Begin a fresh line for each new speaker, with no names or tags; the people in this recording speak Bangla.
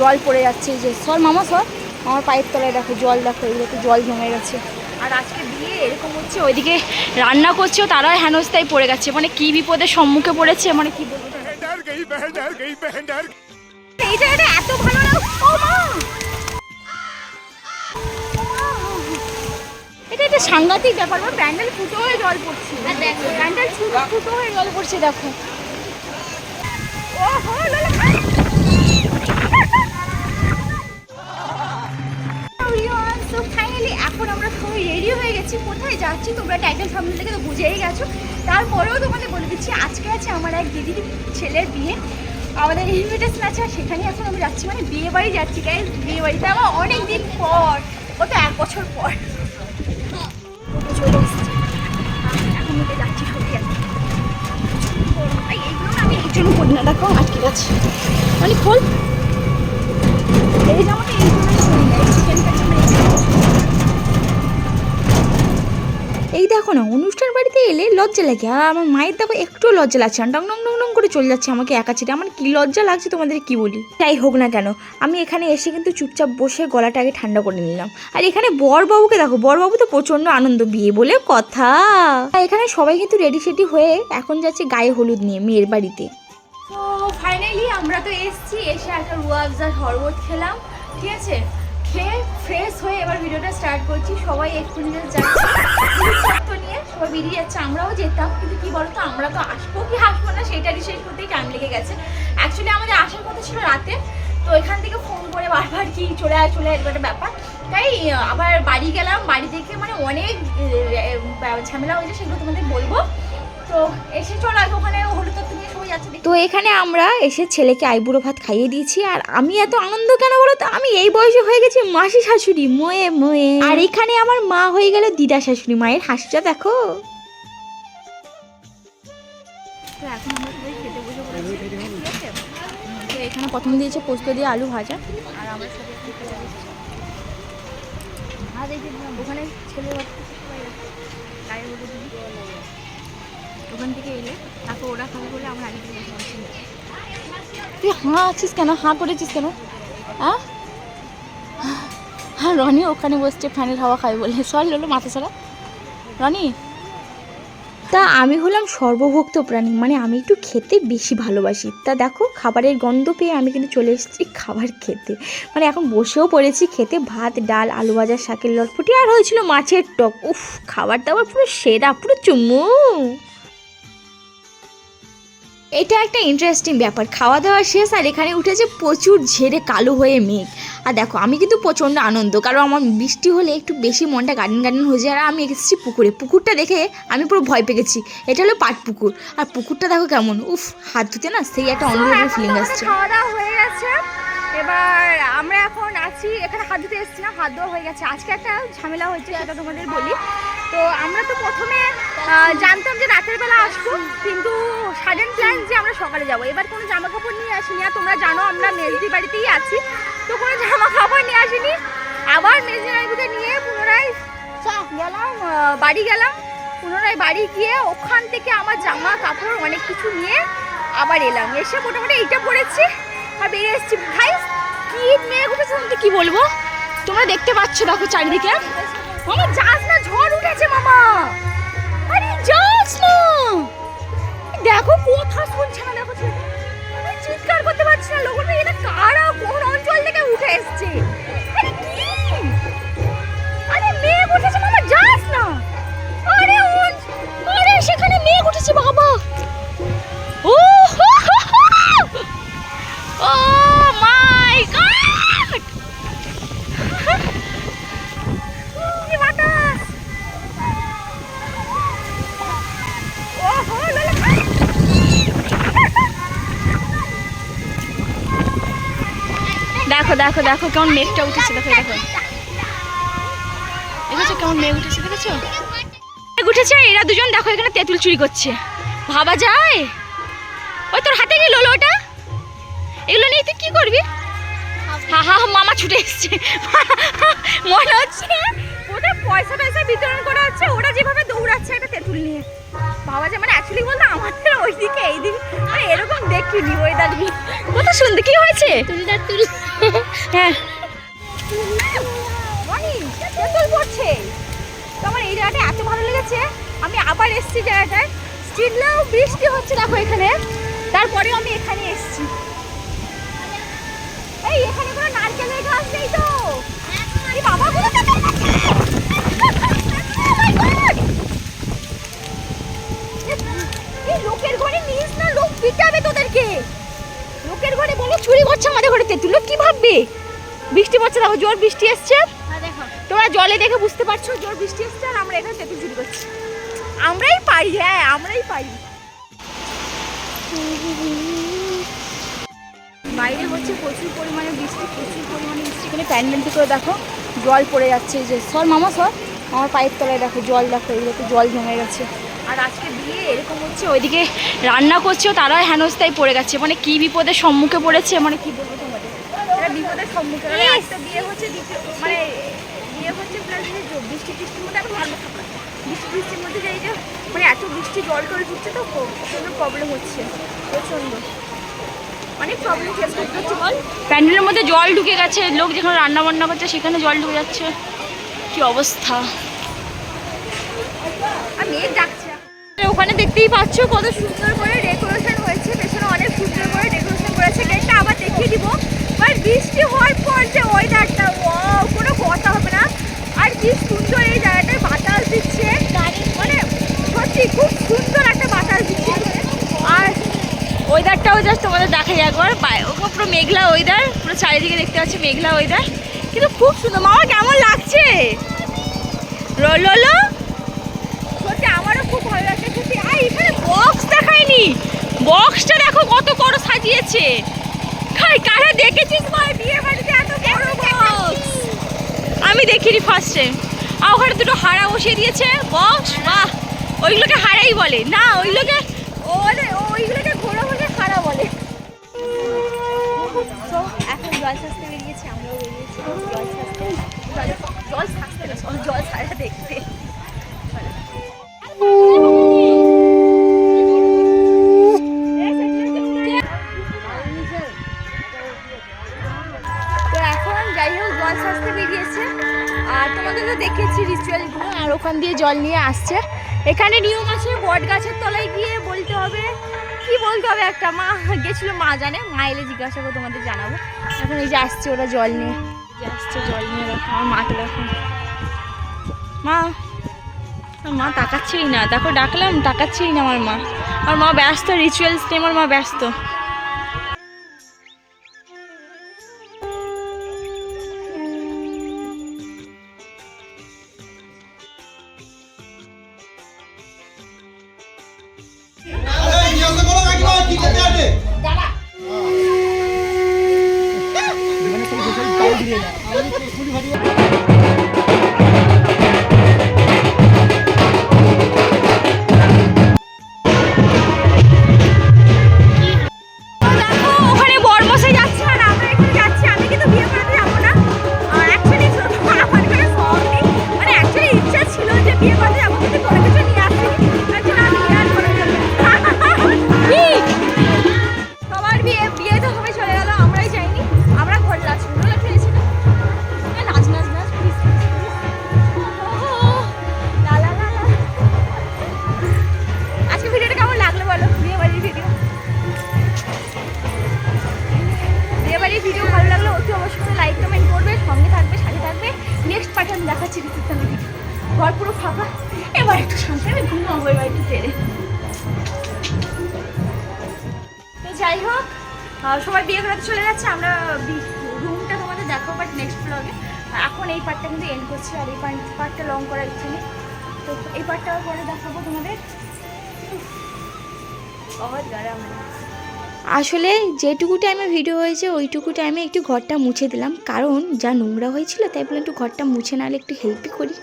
জল পড়ে যাচ্ছে যে সর মামা সর। আমার পায়ের তলায় দেখো জল দেখো এগুলোতে জল জমে গেছে। আর আজকে বিয়ে এরকম হচ্ছে ওইদিকে রান্না করছেও তারাও হেনস্থায় পড়ে গেছে। মানে কি বিপদের সম্মুখে পড়েছে মানে কি এত এটা একটা সাংঘাতিক ব্যাপার প্যান্ডেল ফুটো হয়ে জল পড়ছে। প্যান্ডেল ফুটো হয়ে জল পড়ছে দেখো। ও সবাই রেডি হয়ে গেছি। কোথায় যাচ্ছি? তোমরা টাইটেল সামনে থেকে তো বুঝেই গেছো। তারপরেও তোমাদের বলে দিচ্ছি, আজকে আছে আমার এক দিদির ছেলের বিয়ে। আমাদের ইনভিটেশন আছে, আর সেখানে এখন আমি যাচ্ছি। মানে বিয়ে বাড়ি যাচ্ছি গাই বিয়ে বাড়িতে আমার অনেক দিন পর, ও তো এক বছর পর। চলে এসেছি। এখন যাচ্ছি সত্যি এইগুলো আমি এই জন্য করি না। দেখো, আটকে গেছে। মানে খোল। এই জামাটা এই জন্যই করি না এই দেখো না, অনুষ্ঠান বাড়িতে এলে লজ্জা লাগে। আর আমার মায়ের দেখো একটু লজ্জা লাগছে ডং ডং ডং ডং করে চলে যাচ্ছে আমাকে একা ছেড়ে। আমার কি লজ্জা লাগছে তোমাদের কি বলি? যাই হোক না কেন, আমি এখানে এসে কিন্তু চুপচাপ বসে গলাটা আগে ঠান্ডা করে নিলাম। আর এখানে বরবাবুকে দেখো, বরবাবু তো প্রচণ্ড আনন্দ, বিয়ে বলে কথা। এখানে সবাই কিন্তু রেডি সেডি হয়ে এখন যাচ্ছে গায়ে হলুদ নিয়ে মেয়ের বাড়িতে। তো ফাইনালি আমরা তো এসেছি, এসে একটা রুয়া আফজার শরবত খেলাম, ঠিক আছে? খেয়ে ফ্রেশ হয়ে এবার ভিডিওটা স্টার্ট করছি। সবাই এক্ষুনি যে যাচ্ছে নিয়ে সবাই বেরিয়ে যাচ্ছে। আমরাও যেতাম, কিন্তু কি বলতো, আমরা তো আসব কি আসব না সেটারই শেষ করতেই টাইম লেগে গেছে। অ্যাকচুয়ালি আমাদের আসার কথা ছিল রাতে, তো এখান থেকে ফোন করে বারবার কি চলে আয় চলে আয় একটা ব্যাপার। তাই আবার বাড়ি গেলাম, বাড়ি থেকে মানে অনেক ঝামেলা হয়েছে সেগুলো তোমাদের বলব। তো এসে চলো আগে ওখানে হলুদ নিয়ে সবাই যাচ্ছে তো এখানে আমরা এসে ছেলেকে আইবুড়ো ভাত খাইয়ে দিয়েছি আর আমি এত আনন্দ কেন বলো তো? আমি এই বয়সে হয়ে গেছি মাসি শাশুড়ি ময়ে ময়ে। আর এখানে আমার মা হয়ে গেল দিদা শাশুড়ি মায়ের হাসিটা দেখো। তো এখন আমরা সবাই খেতে বসে পড়েছি। তো এখানে প্রথম দিয়েছে পোস্ত দিয়ে আলু ভাজা। আর আমরা সবাই ওখানে ছেলে। গায়ে হলুদ। ওখান থেকে এলে তারপর ওরা খাবে বলে আমরা আগে থেকে বসে তুই হাঁ আছিস কেন? হাঁ করেছিস কেন? হ্যাঁ হ্যাঁ রনি ওখানে বসছে ফ্যানের হাওয়া খাবে বলে। সর লোলো মাথা সারা। রনি? তা আমি হলাম সর্বভুক্ত প্রাণী মানে আমি একটু খেতে বেশি ভালোবাসি। তা দেখো খাবারের গন্ধ পেয়ে আমি কিন্তু চলে এসেছি খাবার খেতে। মানে এখন বসেও পড়েছি খেতে ভাত ডাল আলু ভাজা শাকের লটফুটি আর হয়েছিল মাছের টক। উফ খাবার দাবার পুরো সেরা পুরো চুমু। এটা একটা ইন্টারেস্টিং ব্যাপার। খাওয়া দাওয়া শেষ আর এখানে উঠেছে প্রচুর ঝেড়ে কালো হয়ে মেঘ। আর দেখো আমি কিন্তু প্রচণ্ড আনন্দ কারণ আমার বৃষ্টি হলে একটু বেশি মনটা গার্ডেন গার্ডেন হয়ে যায়। আর আমি এসেছি পুকুরে। পুকুরটা দেখে আমি পুরো ভয় পেয়ে গেছি এটা হলো পাট পুকুর। আর পুকুরটা দেখো কেমন। উফ হাত ধুতে না সেই একটা অন্যরকম ফিলিং আসছে।
খাওয়া দাওয়া হয়ে গেছে। এবার আমরা এখন আছি এখানে হাত ধুতে এসেছিলাম হাত ধোয়া হয়ে গেছে। আজকে একটা ঝামেলা হয়েছে সেটা তোমাদের বলি। তো আমরা তো প্রথমে জানতাম যে রাতের বেলা আসব, কিন্তু সাডেন প্ল্যান যে আমরা সকালে যাব। এবার কোনো জামা কাপড় নিয়ে আসিনি, আর তোমরা জানো আমরা মেজদি বাড়িতেই আছি, তো কোনো জামা কাপড় নিয়ে আসিনি। আবার মেজদি বাড়িতে নিয়ে পুনরায় গেলাম বাড়ি গেলাম। পুনরায় বাড়ি গিয়ে ওখান থেকে আমার জামা কাপড় অনেক কিছু নিয়ে আবার এলাম। এসে মোটামুটি এইটা পরেছি, আর বেরিয়ে এসেছি। ভাই, কি মেয়ে উঠেছে তোমাকে কি বলব?
তোমরা দেখতে পাচ্ছ, দেখো চারিদিকে।
যাস না ঝড় উঠেছে, মামা।
আরে, যাস না।
দেখো, কথা শুনছে না, দেখো চিৎকার করতে পারছি না, লোকটা এটা কারা, কোন অঞ্চল থেকে উঠে এসছে?
দেখো দেখো দেখো কেমন মেঘটা উঠেছে, দেখো দেখো। দেখেছ কেমন মেঘ উঠেছে, দেখেছ? মেঘ উঠেছে, এরা দুজন দেখো এখানে তেঁতুল চুরি করছে। ভাবা যায়? ওই তোর হাতে গেল ওটা? এগুলো নিয়ে তুই কি করবি? হা হা মামা ছুটে এসছে। মনে হচ্ছে
পয়সা টয়সা বিতরণ করা হচ্ছে ওরা যেভাবে দৌড়াচ্ছে একটা তেঁতুল নিয়ে। বাবা যে মানে অ্যাকচুয়ালি বলতো আমাদের ওইদিকে এইদিকে মানে এরকম দেখিনি ওয়েদার
কত সুন্দর কি হয়েছে? হ্যাঁ। তেঁতুল পড়ছে। তো আমার এই জায়গাটা এত ভালো লেগেছে। আমি আবার এসেছি জায়গাটায়। স্টিলও বৃষ্টি হচ্ছে দেখো এখানে। তারপরেও আমি এখানে এসেছি। এই এখানে কোনো নারকেলের গাছ নেই তো? বাবা গুলো! এই লোকের ঘরে নিস না লোক পিটাবে তোদেরকে। লোকের ঘরে বলে চুরি করছে আমাদের কি ভাববে? বৃষ্টি পড়ছে দেখো জোর বৃষ্টি এসছে। তোমরা জলে দেখে বুঝতে পারছ জোর বৃষ্টি আর আমরা এখানে তেঁতুল চুরি করছি। আমরাই পারি হ্যাঁ আমরাই পারি। বাইরে হচ্ছে প্রচুর পরিমাণে বৃষ্টি প্রচুর পরিমাণে বৃষ্টি। এখানে প্যান্ডেলটি করে দেখো জল পড়ে যাচ্ছে যে। সর মামা সর। আমার পায়ের তলায় দেখো জল দেখো এগুলোতে জল জমে গেছে। আর আজকে বিয়ে এরকম হচ্ছে ওইদিকে রান্না করছেও তারা হেনস্থায় পড়ে গেছে। মানে কি বিপদের সম্মুখে পড়েছে মানে কি বলব তোমাদের? এটা বিপদের সম্মুখে একটা বিয়ে হচ্ছে মানে বিয়ে হচ্ছে প্লাস বৃষ্টি বৃষ্টির মধ্যে আমি ভালো বৃষ্টি বৃষ্টির মধ্যে যে এই যে মানে এত বৃষ্টি জল টল ঢুকছে তো প্রচণ্ড প্রবলেম হচ্ছে প্রচণ্ড। অনেক প্রবলেম ফেস করতে হচ্ছে। বল প্যান্ডেলের মধ্যে জল ঢুকে গেছে লোক যেখানে রান্না বান্না করছে সেখানে জল ঢুকে যাচ্ছে। কি অবস্থা? আর ওখানে দেখতেই পাচ্ছ কত সুন্দর করে ডেকোরেশন হয়েছে, পেছনে অনেক সুন্দর করে ডেকোরেশন করেছে। গেটটা আবার দেখিয়ে দিব। বাট বৃষ্টি হওয়ার পর যে ওয়েদারটা কোনো কথা হবে না। আর কি সুন্দর এই জায়গাটায় বাতাস দিচ্ছে। মানে সত্যি খুব সুন্দর একটা বাতাস দিচ্ছে। আর ওয়েদারটাও জাস্ট তোমাদের দেখাই একবার। পুরো মেঘলা ওয়েদার পুরো চারিদিকে দেখতে পাচ্ছি মেঘলা ওয়েদার কিন্তু খুব সুন্দর। মামা, কেমন লাগছে? রোলো সত্যি, আমারও খুব ভালো লাগছে। সত্যি আর এখানে বক্স দেখায়নি। বক্সটা দেখো কত বড় সাজিয়েছে। খাই কারা দেখেছিস ভাই বিয়ে বাড়িতে? এত বড় বক্স আমি দেখিনি ফার্স্ট টাইম আর ওখানে দুটো হাড়া বসিয়ে দিয়েছে। বক্স বাহ। ওইগুলোকে হাড়াই বলে। না, ওইগুলোকে ওলে ওইগুলোকে ঘোড়া বলে হাড়া বলে। এখন জল যাই হোক, জল সাজতে বেরিয়েছে। আর তোমাদের তো দেখেছি রিচুয়ালগুলো আর ওখান দিয়ে জল নিয়ে আসছে। এখানে নিয়ম আছে, বট গাছের তলায় গিয়ে বলতে হবে। কি বলতে হবে একটা? মা গেছিল, মা জানে। মা এলে জিজ্ঞাসা করে তোমাদের জানাব। এখন এই যে আসছে ওরা জল নিয়ে। আসছে জল নিয়ে দেখো আমার মাকে দেখো। মা মা তাকাচ্ছেই না। দেখো, ডাকলাম, তাকাচ্ছেই না আমার মা। আমার মা ব্যস্ত রিচুয়ালস নিয়ে আমার মা ব্যস্ত। দেখো আমি দেখাচ্ছি রিসেপশন ভিডিও ঘর পুরো ফাঁকা। এবার একটু আমি ঘুমাবো এবার একটু টেরে তো যাই হোক সবাই বিয়ে করাতে চলে যাচ্ছে, আমরা রুমটা তোমাদের দেখো বাট নেক্সট ব্লগে এখন এই পার্টটা কিন্তু এন্ড করছি, আর এই পার্টটা লং করার ইচ্ছে নেই। তো এই পার্টটা পরে দেখাবো তোমাদের। বহুত গরম
আসলে যেটুকু টাইমে ভিডিও হয়েছে, ওইটুকু টাইমে একটু ঘরটা মুছে দিলাম। কারণ যা নোংরা হয়েছিল, তাই বলে একটু ঘরটা মুছে নাহলে একটু হেল্পই করি।